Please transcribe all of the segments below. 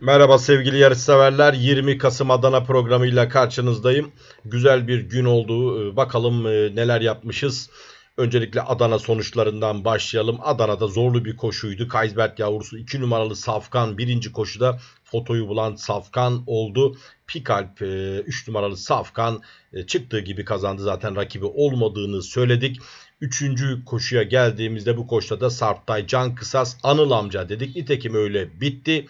Merhaba sevgili yarışseverler. 20 Kasım Adana programıyla karşınızdayım. Güzel bir gün oldu. Ee, Bakalım e, neler yapmışız. Öncelikle Adana sonuçlarından başlayalım. Adana'da zorlu bir koşuydu. Kaysberg yavrusu 2 numaralı Safkan birinci koşuda fotoyu bulan Safkan oldu. Pikalp 3 numaralı Safkan e, çıktığı gibi kazandı. Zaten rakibi olmadığını söyledik. Üçüncü koşuya geldiğimizde bu koşuda da Sarptay Can Kısas Anıl amca dedik. Nitekim öyle bitti.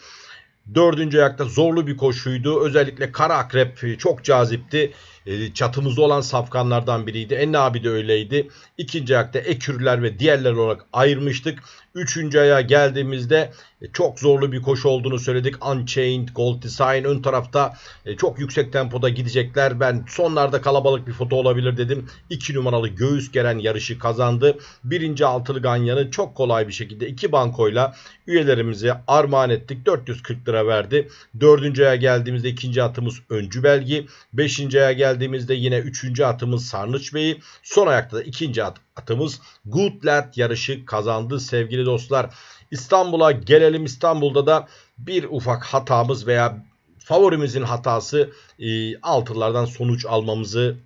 Dördüncü ayakta zorlu bir koşuydu. Özellikle kara akrep çok cazipti. E, Çatımızda olan safkanlardan biriydi. Enna abi de öyleydi. İkinci ayakta ekürler ve diğerler olarak ayırmıştık. Üçüncü aya geldiğimizde e, çok zorlu bir koşu olduğunu söyledik. Unchained, Gold Design ön tarafta e, çok yüksek tempoda gidecekler. Ben sonlarda kalabalık bir foto olabilir dedim. 2 numaralı Göğüs Geren yarışı kazandı. Birinci altılı ganyanı çok kolay bir şekilde iki bankoyla üyelerimize armağan ettik. 440 lira verdi. Dördüncü aya geldiğimizde ikinci atımız Öncü Belgi. Beşinci aya geldiğimizde yine üçüncü atımız Sarnıç Bey'i. Son ayakta da ikinci at, atımız Good Lad yarışı kazandı sevgili dostlar. İstanbul'a gelelim. İstanbul'da da bir ufak hatamız veya favorimizin hatası e, altılardan sonuç almamızı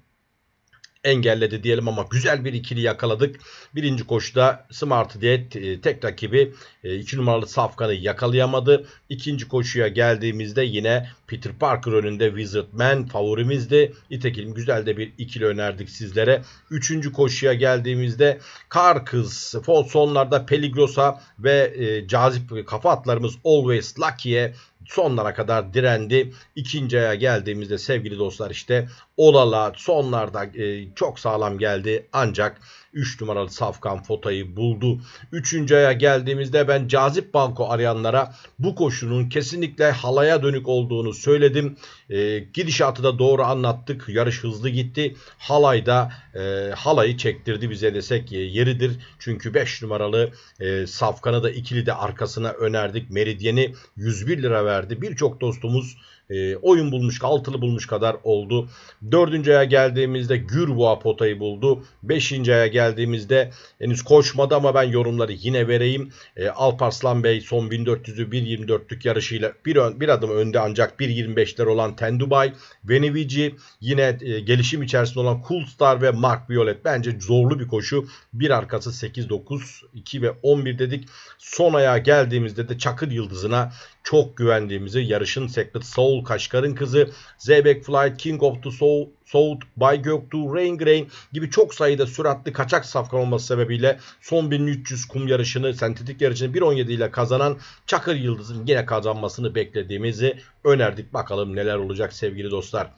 engelledi diyelim ama güzel bir ikili yakaladık. Birinci koşuda Smart Diyet e, tek rakibi 2 numaralı Safkan'ı yakalayamadı. İkinci koşuya geldiğimizde yine Peter Parker önünde Wizard Man favorimizdi. Nitekim güzel de bir ikili önerdik sizlere. Üçüncü koşuya geldiğimizde Kar Kız sonlarda Peligros'a ve e, cazip kafa atlarımız Always Lucky'ye sonlara kadar direndi. İkinci aya geldiğimizde sevgili dostlar işte Olala sonlarda e, çok sağlam geldi ancak 3 numaralı Safkan Fota'yı buldu. 3. aya geldiğimizde ben cazip banko arayanlara bu koşunun kesinlikle halaya dönük olduğunu söyledim. E, gidişatı da doğru anlattık. Yarış hızlı gitti. Halayda e, halayı çektirdi bize desek e, yeridir. Çünkü 5 numaralı e, Safkan'ı da ikili de arkasına önerdik. Meridyeni 101 lira. Birçok dostumuz e, oyun bulmuş, altılı bulmuş kadar oldu. Dördüncü aya geldiğimizde Gürboğa potayı buldu. Beşinci aya geldiğimizde henüz koşmadı ama ben yorumları yine vereyim. E, Alparslan Bey son 1400'ü 1.24'lük yarışıyla bir, ön, bir adım önde ancak 1.25'ler olan Tendubay, Venivici yine e, gelişim içerisinde olan Cool Star ve Mark Violet bence zorlu bir koşu. Bir arkası 8, 9, 2 ve 11 dedik. Son aya geldiğimizde de Çakır Yıldızı'na çok güvendiğimizi yarışın Secret Soul Kaşkar'ın kızı Zeybek Flight King of the Soul South, Bay Göktuğ, Rain Grain gibi çok sayıda süratli kaçak safkan olması sebebiyle son 1300 kum yarışını, sentetik yarışını 1.17 ile kazanan Çakır Yıldız'ın yine kazanmasını beklediğimizi önerdik. Bakalım neler olacak sevgili dostlar.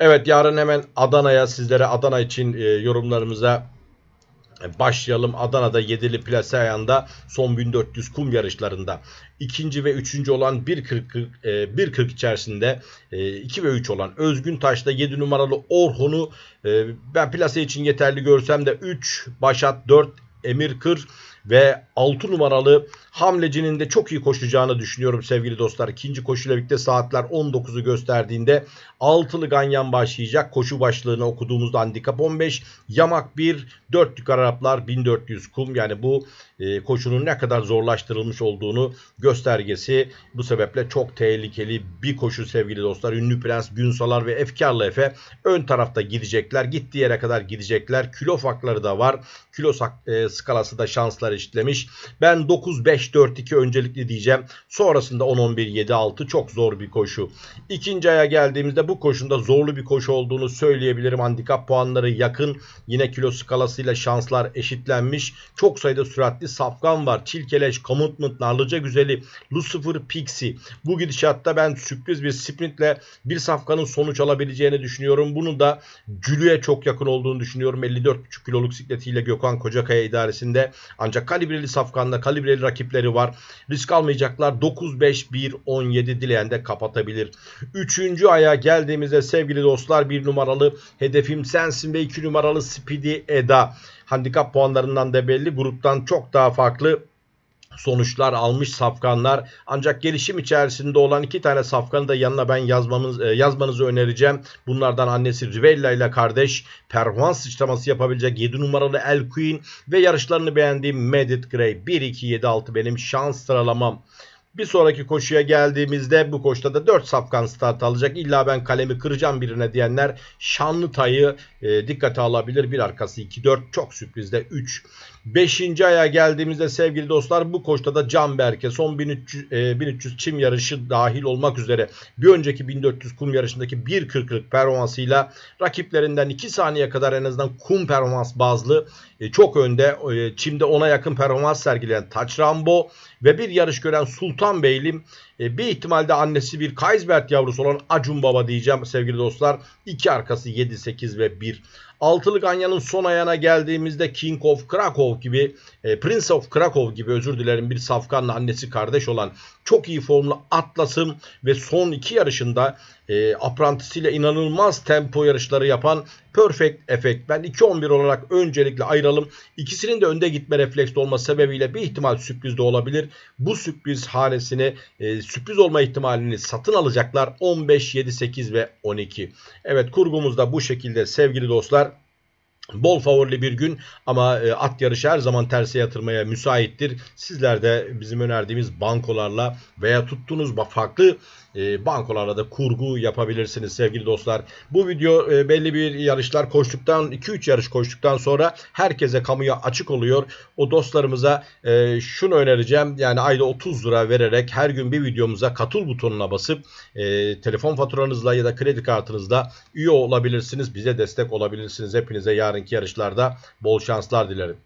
Evet yarın hemen Adana'ya sizlere Adana için e, yorumlarımıza başlayalım. Adana'da yedili plase ayağında son 1400 kum yarışlarında ikinci ve üçüncü olan 1.40 1.40 içerisinde 2 e, ve 3 olan Özgün Taş'ta 7 numaralı Orhun'u e, ben plase için yeterli görsem de 3 Başat 4 Emir Kır ve 6 numaralı Hamlecinin de çok iyi koşacağını düşünüyorum sevgili dostlar. İkinci koşuyla birlikte saatler 19'u gösterdiğinde altılı ganyan başlayacak. Koşu başlığını okuduğumuzda handikap 15. Yamak 1, 4 Araplar 1400 kum. Yani bu e, koşunun ne kadar zorlaştırılmış olduğunu göstergesi. Bu sebeple çok tehlikeli bir koşu sevgili dostlar. Ünlü Prens, Günsalar ve Efkarlı Efe ön tarafta gidecekler. Gittiği yere kadar gidecekler. Kilo farkları da var. Kilo e, skalası da şanslar eşitlemiş. Ben 9-5-4-2 öncelikli diyeceğim. Sonrasında 10-11-7-6 çok zor bir koşu. İkinci aya geldiğimizde bu koşunda zorlu bir koşu olduğunu söyleyebilirim. Handikap puanları yakın. Yine kilo skalasıyla şanslar eşitlenmiş. Çok sayıda süratli safkan var. Çilkeleş, Commitment, Narlıca Güzeli, Lucifer, Pixie. Bu gidişatta ben sürpriz bir sprintle bir safkanın sonuç alabileceğini düşünüyorum. Bunu da Cülü'ye çok yakın olduğunu düşünüyorum. 54,5 kiloluk sikletiyle Gökhan Kocakaya idaresinde. Ancak kalibreli safkanda kalibreli rakipleri var. Risk almayacaklar. 9-5-1-17 dileyen de kapatabilir. Üçüncü aya geldiğimizde sevgili dostlar bir numaralı hedefim sensin ve iki numaralı Speedy Eda. Handikap puanlarından da belli. Gruptan çok daha farklı sonuçlar almış safkanlar. Ancak gelişim içerisinde olan iki tane safkanı da yanına ben yazmamız, e, yazmanızı önereceğim. Bunlardan annesi Rivella ile kardeş performans sıçraması yapabilecek 7 numaralı El Queen ve yarışlarını beğendiğim Medit Grey 1-2-7-6 benim şans sıralamam. Bir sonraki koşuya geldiğimizde bu koşuda da 4 safkan start alacak. İlla ben kalemi kıracağım birine diyenler Şanlıtay'ı e, dikkate alabilir. Bir arkası 2-4 çok sürprizde 3. 5. aya geldiğimizde sevgili dostlar bu koşuda da Can Berke son 1300, e, 1300 çim yarışı dahil olmak üzere bir önceki 1400 kum yarışındaki 1.40'lık performansıyla rakiplerinden 2 saniye kadar en azından kum performans bazlı e, çok önde. E, çimde ona yakın performans sergileyen Taç Rambo ve bir yarış gören Sultan Beylim e, bir ihtimalde annesi bir Kaysbert yavrusu olan Acun Baba diyeceğim sevgili dostlar. İki arkası 7, 8 ve 1. Altılı Ganyan'ın son ayağına geldiğimizde King of Krakow gibi, e, Prince of Krakow gibi özür dilerim bir safkanla annesi kardeş olan çok iyi formlu Atlas'ım ve son iki yarışında e, aprantisiyle inanılmaz tempo yarışları yapan Perfect Effect. Ben 2-11 olarak öncelikle ayıralım. İkisinin de önde gitme refleksli olması sebebiyle bir ihtimal sürpriz de olabilir. Bu sürpriz hanesini e, sürpriz olma ihtimalini satın alacaklar 15, 7, 8 ve 12. Evet kurgumuz da bu şekilde sevgili dostlar. Bol favorili bir gün ama e, at yarışı her zaman terse yatırmaya müsaittir. Sizler de bizim önerdiğimiz bankolarla veya tuttuğunuz farklı e, bankolarla da kurgu yapabilirsiniz sevgili dostlar. Bu video e, belli bir yarışlar koştuktan 2-3 yarış koştuktan sonra herkese kamuya açık oluyor. O dostlarımıza şunu önereceğim. Yani ayda 30 lira vererek her gün bir videomuza katıl butonuna basıp telefon faturanızla ya da kredi kartınızla üye olabilirsiniz. Bize destek olabilirsiniz. Hepinize yarınki yarışlarda bol şanslar dilerim.